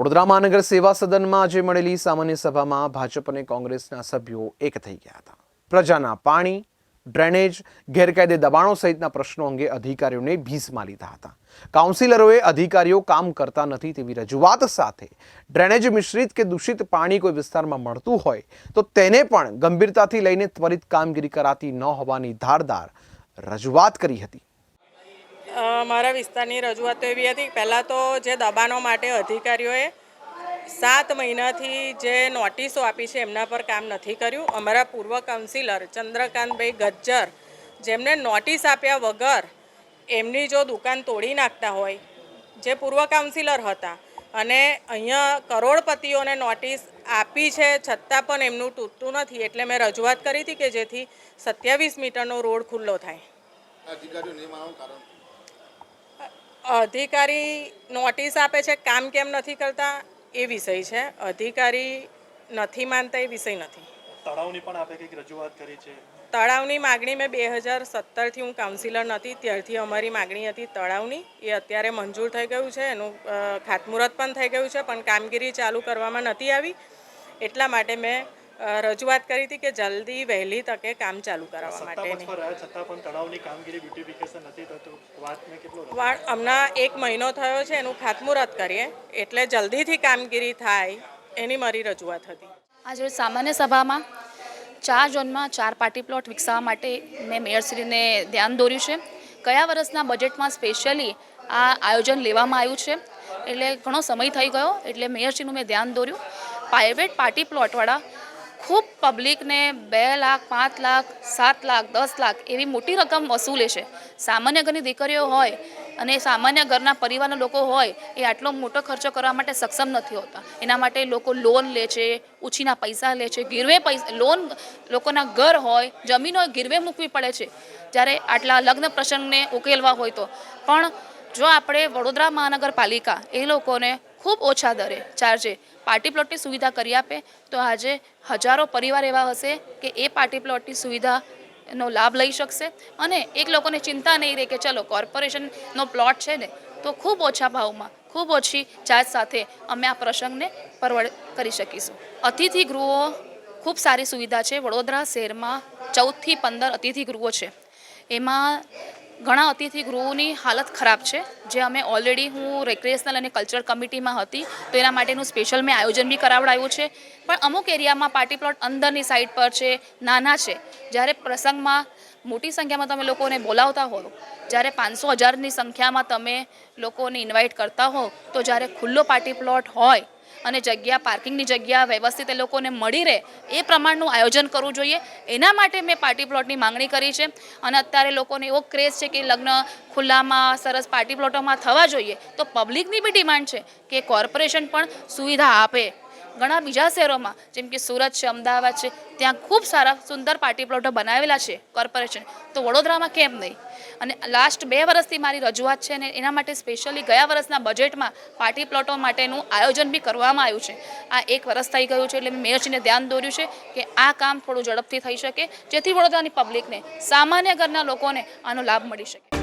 વડોદરા મહાનગર સેવા સદનમાં આજે મળેલી સામાન્ય સભામાં ભાજપ અને કોંગ્રેસના સભ્યો એક થઈ ગયા હતા. પ્રજાના પાણી, ડ્રેનેજ, ગેરકાયદે દબાણો સહિતના પ્રશ્નો અંગે અધિકારીઓને ભીસમાં લીધા હતા. કાઉન્સિલરોએ અધિકારીઓ કામ કરતા નથી તેવી રજૂઆત સાથે ડ્રેનેજ મિશ્રિત કે દૂષિત પાણી કોઈ વિસ્તારમાં મળતું હોય તો તેને પણ ગંભીરતાથી લઈને ત્વરિત કામગીરી કરાતી ન હોવાની ધારદાર રજૂઆત કરી હતી. મારા વિસ્તારની રજૂઆત એવી હતી પહેલાં તો જે દબાણો માટે અધિકારીઓએ સાત મહિનાથી જે નોટિસો આપી છે એમના પર કામ નથી કર્યું. અમારા પૂર્વ કાઉન્સિલર ચંદ્રકાંતભાઈ ગજ્જર જેમને નોટિસ આપ્યા વગર એમની જો દુકાન તોડી નાખતા હોય, જે પૂર્વ કાઉન્સિલર હતા, અને અહીંયા કરોડપતિઓને નોટિસ આપી છે છતાં પણ એમનું તૂટતું નથી. એટલે મેં રજૂઆત કરી હતી કે જેથી સત્યાવીસ મીટરનો રોડ ખુલ્લો થાય. અધિકારી નોટિસ આપે છે કામ કેમ નથી કરતા એ વિષય છે. અધિકારી નથી માનતા એ વિષય નથી. તળાવની પણ આપે કંઈક રજૂઆત કરી છે? તળાવની માગણી મેં બે હજાર સત્તરથી હું કાઉન્સિલર નથી ત્યારથી અમારી માગણી હતી તળાવની. એ અત્યારે મંજૂર થઈ ગયું છે એનું ખાતમુહૂર્ત પણ થઈ ગયું છે પણ કામગીરી ચાલુ કરવામાં નથી આવી. એટલા માટે મેં રજૂઆત કરી હતી કે જલ્દી વહેલી તકે કામ ચાલુ કરાવવા માટે હમણાં એક મહિનો થયો છે એનું ખાતમુહૂર્ત કરીએ. એટલે જલ્દીથી કામગીરી થાય એની મારી રજૂઆત હતી. આજે સામાન્ય સભામાં ચાર ઝોનમાં ચાર પાર્ટી પ્લોટ વિકસાવવા માટે મેં મેયરશ્રીને ધ્યાન દોર્યું છે. કયા વર્ષના બજેટમાં સ્પેશિયલી આ આયોજન લેવામાં આવ્યું છે? એટલે ઘણો સમય થઈ ગયો એટલે મેયરશ્રીનું મેં ધ્યાન દોર્યું. પ્રાઇવેટ પાર્ટી પ્લોટવાળા ખૂબ પબ્લિકને બે લાખ, પાંચ લાખ, સાત લાખ, દસ લાખ એવી મોટી રકમ વસૂલે છે. સામાન્ય ઘરની દીકરીઓ હોય અને સામાન્ય ઘરના પરિવારના લોકો હોય, એ આટલો મોટો ખર્ચો કરવા માટે સક્ષમ નથી હોતા. એના માટે લોકો લોન લે છે, ઉછીના પૈસા લે છે, ગીરવે પૈસા લોન લોકોના ઘર હોય, જમીનો ગીરવે મૂકવી પડે છે. જ્યારે આટલા લગ્ન પ્રસંગને ઉકેલવા હોય તો. પણ જો આપણે વડોદરા મહાનગરપાલિકા એ લોકોને ખૂબ ઓછા દરે. ચાર્જે પાર્ટી પ્લોટની સુવિધા કરી આપે તો આજે હજારો પરિવાર એવા હશે કે એ પાર્ટી પ્લોટની સુવિધાનો લાભ લઈ શકશે. અને એક લોકોને ચિંતા નહીં રહે કે ચલો, કોર્પોરેશનનો પ્લોટ છે ને, તો ખૂબ ઓછા ભાવમાં, ખૂબ ઓછી ચાર્જ સાથે અમે આ પ્રસંગને પરવડ કરી શકીશું. અતિથિ ગૃહો ખૂબ સારી સુવિધા છે. વડોદરા શહેરમાં ચૌદથી પંદર અતિથિ ગૃહો છે. એમાં ઘણા અતિથિ ગૃહોની હાલત ખરાબ છે. જે અમે ઓલરેડી હું રેક્રિએશનલ અને કલ્ચરલ કમિટીમાં હતી, તો એના માટેનું સ્પેશિયલ મેં આયોજન બી કરાવડાવ્યું છે. પણ અમુક એરિયામાં પાર્ટી પ્લોટ અંદરની સાઈડ પર છે, નાના છે. જ્યારે પ્રસંગમાં મોટી સંખ્યામાં તમે લોકોને બોલાવતા હો, જ્યારે પાંચસો હજારની સંખ્યામાં તમે લોકોને ઇન્વાઇટ કરતા હો, તો જ્યારે ખુલ્લો પાર્ટી પ્લોટ હોય અને જગ્યા, પાર્કિંગની જગ્યા, વ્યવસ્થિત એ લોકોને મળી રહે એ પ્રમાણનું આયોજન કરવું જોઈએ. એના માટે મેં પાર્ટી પ્લોટની માંગણી કરી છે. અને અત્યારે લોકોને એવો ક્રેઝ છે કે લગ્ન ખુલ્લામાં, સરસ પાર્ટી પ્લોટોમાં થવા જોઈએ, તો પબ્લિકની બી ડિમાન્ડ છે કે કોર્પોરેશન પણ સુવિધા આપે. ઘણા બીજા શહેરોમાં, જેમ કે સુરત છે, અમદાવાદ છે, ત્યાં ખૂબ સારા સુંદર પાર્ટી પ્લોટો બનાવેલા છે કોર્પોરેશન. તો વડોદરામાં કેમ નહીં? અને લાસ્ટ બે વર્ષથી મારી રજૂઆત છે ને, એના માટે સ્પેશિયલી ગયા વર્ષના બજેટમાં પાર્ટી પ્લોટો માટેનું આયોજન બી કરવામાં આવ્યું છે. આ એક વર્ષ થઈ ગયું છે એટલે મેં મેયરશ્રીને ધ્યાન દોર્યું છે કે આ કામ થોડું ઝડપથી થઈ શકે, જેથી વડોદરાની પબ્લિકને સામાન્ય ઘરના લોકોને આનો લાભ મળી શકે.